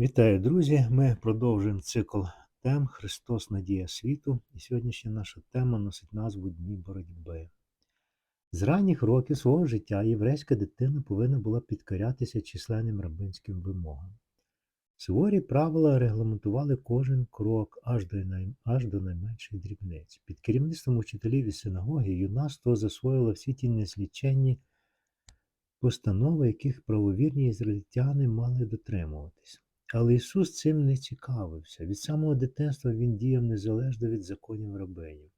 Вітаю, друзі! Ми продовжуємо цикл тем Христос Надія світу. І сьогоднішня наша тема носить назву Дні боротьби. З ранніх років свого життя єврейська дитина повинна була підкорятися численним рабинським вимогам. Суворі правила регламентували кожен крок аж до, най... аж до найменших дрібниць. Під керівництвом учителів і синагоги юнацтво засвоїло всі ті незліченні постанови, яких правовірні ізраїльтяни мали дотримуватись. Але Ісус цим не цікавився. Від самого дитинства Він діяв незалежно від законів рабинів.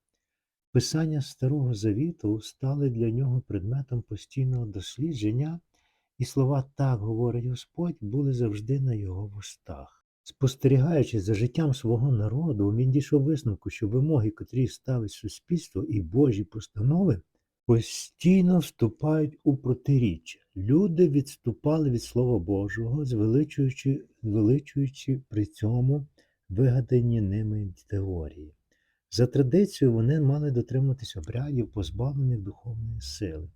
Писання Старого Завіту стали для нього предметом постійного дослідження, і слова так говорить Господь були завжди на його вустах. Спостерігаючи за життям свого народу, він дійшов висновку, що вимоги, котрі ставить суспільство і Божі постанови, постійно вступають у протиріччя. Люди відступали від Слова Божого, звеличуючи, звеличуючи при цьому вигадані ними теорії. За традицією вони мали дотримуватись обрядів, позбавлених духовної сили.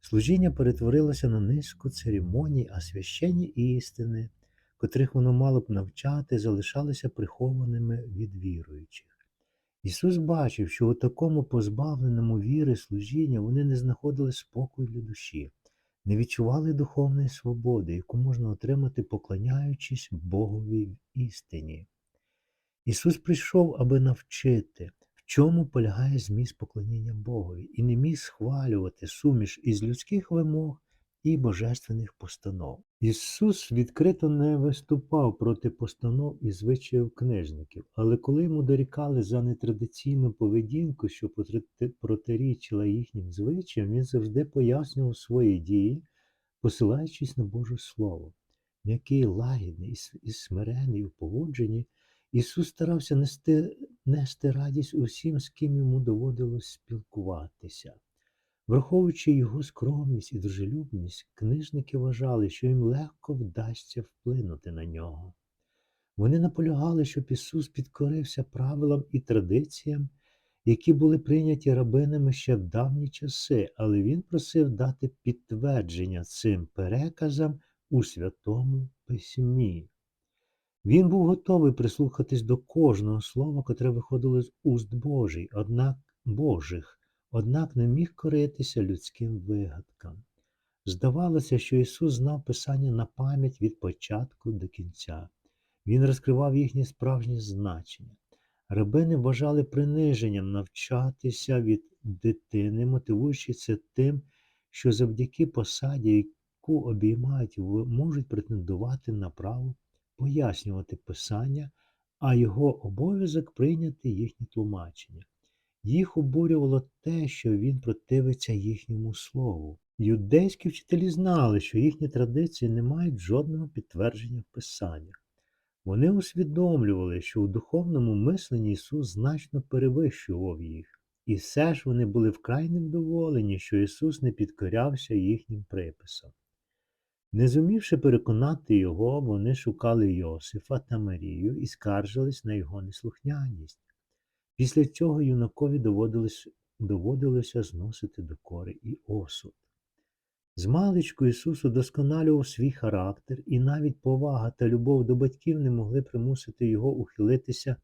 Служіння перетворилося на низку церемоній, а священні істини, котрих воно мало б навчати, залишалися прихованими від віруючих. Ісус бачив, що у такому позбавленому віри служіння вони не знаходили спокою для душі, не відчували духовної свободи, яку можна отримати, поклоняючись Богові в істині. Ісус прийшов, аби навчити, в чому полягає зміст поклоніння Богові, і не міг схвалювати суміш із людських вимог і божественних постанов. Ісус відкрито не виступав проти постанов і звичаїв книжників, але коли йому дорікали за нетрадиційну поведінку, що протирічила їхнім звичаям, він завжди пояснював свої дії, посилаючись на Боже Слово. М'який, лагідний і смирений у поводженні, Ісус старався нести, нести радість усім, з ким йому доводилось спілкуватися. Враховуючи його скромність і дружелюбність, книжники вважали, що їм легко вдасться вплинути на нього. Вони наполягали, щоб Ісус підкорився правилам і традиціям, які були прийняті рабинами ще в давні часи, але Він просив дати підтвердження цим переказам у Святому Письмі. Він був готовий прислухатись до кожного слова, котре виходило з уст Божий, однак Божих однак не міг коритися людським вигадкам. Здавалося, що Ісус знав Писання на пам'ять від початку до кінця. Він розкривав їхнє справжнє значення. Рабини вважали приниженням навчатися від дитини, мотивуючи це тим, що завдяки посаді, яку обіймають, можуть претендувати на право пояснювати Писання, а його обов'язок прийняти їхнє тлумачення. Їх обурювало те, що він противиться їхньому слову. Юдейські вчителі знали, що їхні традиції не мають жодного підтвердження в Писаннях. Вони усвідомлювали, що у духовному мисленні Ісус значно перевищував їх, і все ж вони були вкрай невдоволені, що Ісус не підкорявся їхнім приписам. Не зумівши переконати його, вони шукали Йосифа та Марію і скаржились на його неслухняність. Після цього юнакові доводилось, доводилося зносити докори і осуд. Змалечку Ісус удосконалював свій характер, і навіть повага та любов до батьків не могли примусити його ухилитися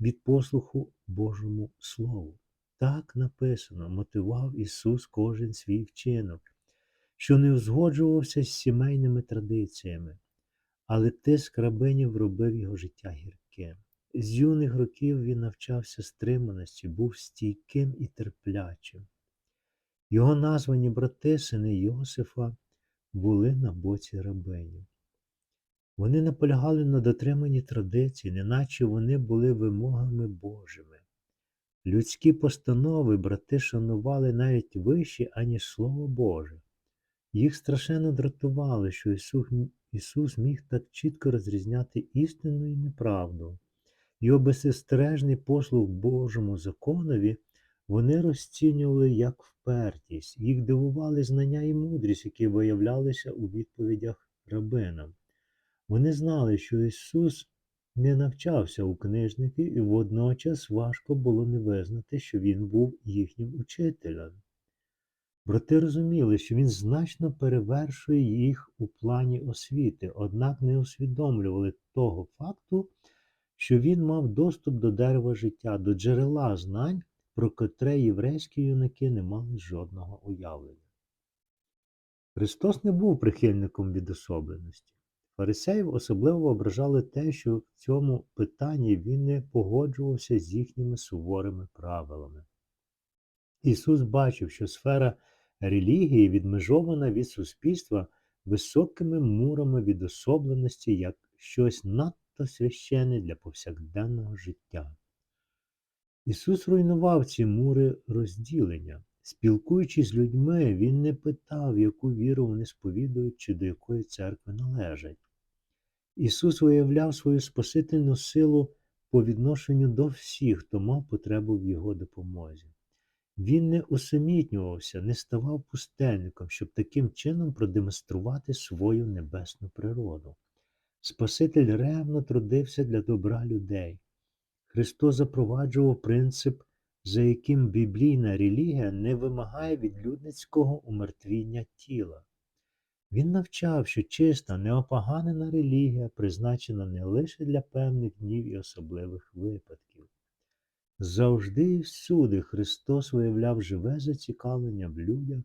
від послуху Божому Слову. Так написано, мотивував Ісус кожен свій вчинок, що не узгоджувався з сімейними традиціями, але тиск рабинів робив його життя гірким. З юних років він навчався стриманості, був стійким і терплячим. Його названі брати, сини Йосифа, були на боці рабинів. Вони наполягали на дотриманні традицій, неначе вони були вимогами Божими. Людські постанови брати шанували навіть вище, аніж Слово Боже. Їх страшенно дратувало, що Ісус міг так чітко розрізняти істину і неправду. Його безсестережний послуг Божому законові вони розцінювали як впертість, їх дивували знання і мудрість, які виявлялися у відповідях рабинам. Вони знали, що Ісус не навчався у книжників, і водночас важко було не визнати, що Він був їхнім учителем. Брати розуміли, що він значно перевершує їх у плані освіти, однак не усвідомлювали того факту, що він мав доступ до дерева життя, до джерела знань, про котре єврейські юнаки не мали жодного уявлення. Христос не був прихильником відособленості. Фарисеїв особливо ображали те, що в цьому питанні він не погоджувався з їхніми суворими правилами. Ісус бачив, що сфера релігії відмежована від суспільства високими мурами відособленості як щось надто священне для повсякденного життя. Ісус руйнував ці мури розділення. Спілкуючись з людьми, Він не питав, яку віру вони сповідують чи до якої церкви належать. Ісус виявляв свою спасительну силу по відношенню до всіх, хто мав потребу в Його допомозі. Він не усамітнювався, не ставав пустельником, щоб таким чином продемонструвати свою небесну природу. Спаситель ревно трудився для добра людей. Христос запроваджував принцип, за яким біблійна релігія не вимагає від людницького умертвіння тіла. Він навчав, що чиста, неопоганена релігія призначена не лише для певних днів і особливих випадків. Завжди і всюди Христос виявляв живе зацікавлення в людях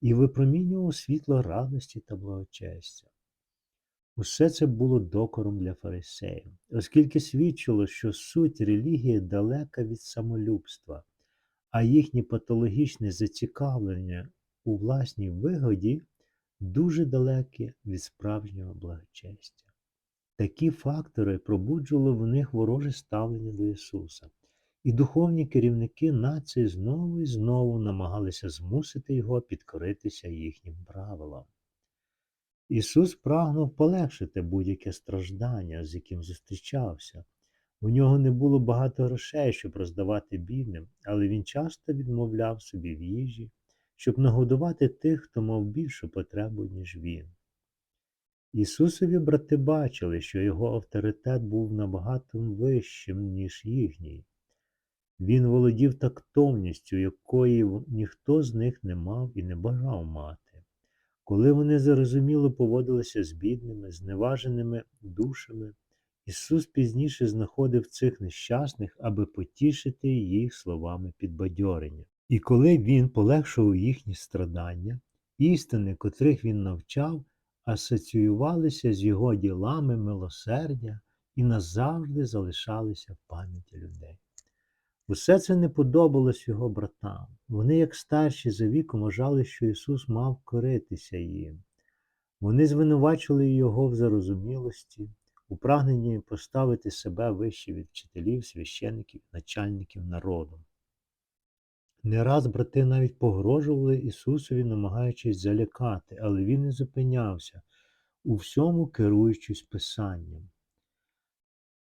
і випромінював світло радості та благочестя. Усе це було докором для фарисеїв, оскільки свідчило, що суть релігії далека від самолюбства, а їхнє патологічне зацікавлення у власній вигоді дуже далекі від справжнього благочестя. Такі фактори пробуджували в них вороже ставлення до Ісуса, і духовні керівники нації знову і знову намагалися змусити його підкоритися їхнім правилам. Ісус прагнув полегшити будь-яке страждання, з яким зустрічався. У нього не було багато грошей, щоб роздавати бідним, але він часто відмовляв собі в їжі, щоб нагодувати тих, хто мав більшу потребу, ніж він. Ісусові брати бачили, що його авторитет був набагато вищим, ніж їхній. Він володів тактовністю, якої ніхто з них не мав і не бажав мати. Коли вони зарозуміло поводилися з бідними, зневаженими душами, Ісус пізніше знаходив цих нещасних, аби потішити їх словами підбадьорення. І коли Він полегшував їхні страдання, істини, котрих він навчав, асоціювалися з його ділами милосердя і назавжди залишалися в пам'яті людей. Усе це не подобалось його братам. Вони, як старші за віком, вважали, що Ісус мав коритися їм. Вони звинувачили його в зарозумілості, у прагненні поставити себе вище від вчителів, священиків, начальників народу. Не раз брати навіть погрожували Ісусові, намагаючись залякати, але Він не зупинявся, у всьому керуючись Писанням.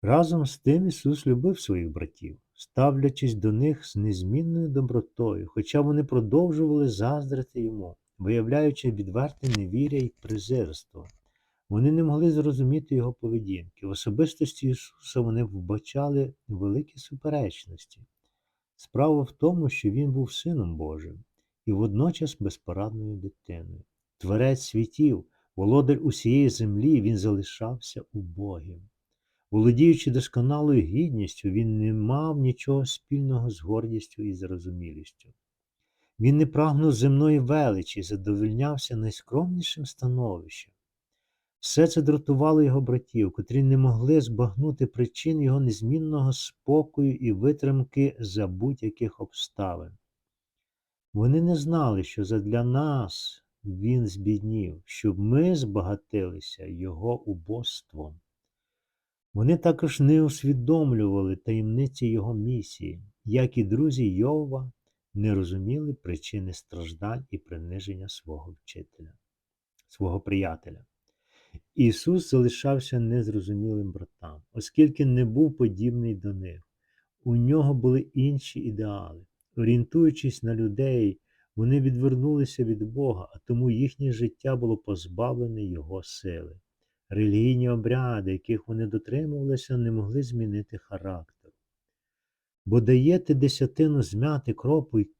Разом з тим Ісус любив своїх братів, ставлячись до них з незмінною добротою, хоча вони продовжували заздрити йому, виявляючи відверте невіря і презирство. Вони не могли зрозуміти його поведінки. В особистості Ісуса вони вбачали великі суперечності. Справа в тому, що Він був Сином Божим і водночас безпорадною дитиною. Творець світів, володар усієї землі, він залишався убогим. Володіючи досконалою гідністю, він не мав нічого спільного з гордістю і зрозумілістю. Він не прагнув земної величі задовольнявся найскромнішим становищем. Все це дратувало його братів, котрі не могли збагнути причин його незмінного спокою і витримки за будь-яких обставин. Вони не знали, що задля нас він збіднів, щоб ми збагатилися його убоством. Вони також не усвідомлювали таємниці його місії, як і друзі Йова не розуміли причини страждань і приниження свого вчителя, свого приятеля. Ісус залишався незрозумілим братам, оскільки не був подібний до них. У нього були інші ідеали. Орієнтуючись на людей, вони відвернулися від Бога, а тому їхнє життя було позбавлене Його сили. Релігійні обряди, яких вони дотримувалися, не могли змінити характер. Бо даєте десятину змяти кропу й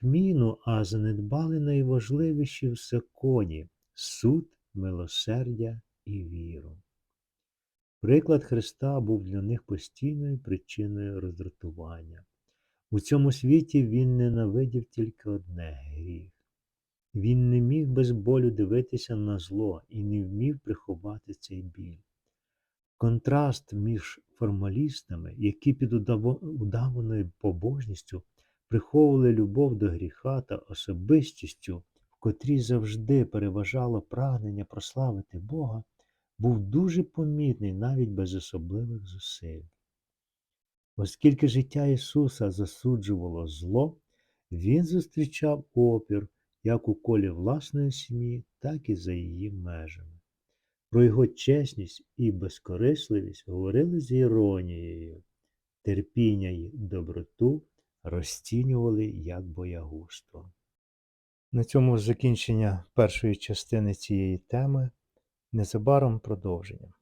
кміну, а занедбали найважливіші в законі суд, милосердя і віру. Приклад Христа був для них постійною причиною роздратування. У цьому світі він ненавидів тільки одне гріх. Він не міг без болю дивитися на зло і не вмів приховати цей біль. Контраст між формалістами, які під удаваною побожністю приховували любов до гріха та особистістю, в котрій завжди переважало прагнення прославити Бога, був дуже помітний навіть без особливих зусиль. Оскільки життя Ісуса засуджувало зло, Він зустрічав опір як у колі власної сім'ї, так і за її межами. Про його чесність і безкорисливість говорили з іронією, терпіння й доброту розцінювали як боягузтво. На цьому закінчення першої частини цієї теми. Незабаром продовження.